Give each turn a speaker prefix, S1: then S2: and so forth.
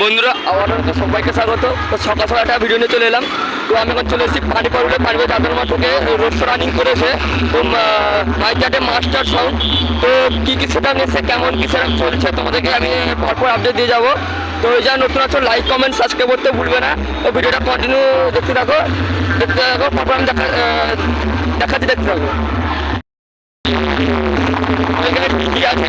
S1: বন্ধুরা, আমার সবাইকে স্বাগত। তো সকাল সকাল একটা ভিডিও নিয়ে চলে এলাম। তো আমি এখন চলে এসেছি পানি পানিবে চাদর মাঠ থেকে রোড শো রানিং করেছে। তো মাইকাটে মাস্টার সাউন্ড তো কী কী সেটা নিয়েছে, কেমন কী সেটা চলছে, তোমাদেরকে আমি পরপর আপডেট দিয়ে যাব। তো এই যা নতুন আছো লাইক কমেন্ট সাবস্ক্রাইব করতে ভুলবে না। তো ভিডিওটা কন্টিনিউ দেখতে থাকো। দেখতে থাকো পরপর আমি দেখা দেখাচ্ছি, দেখতে থাকো। এখানে ঠিকই আছে?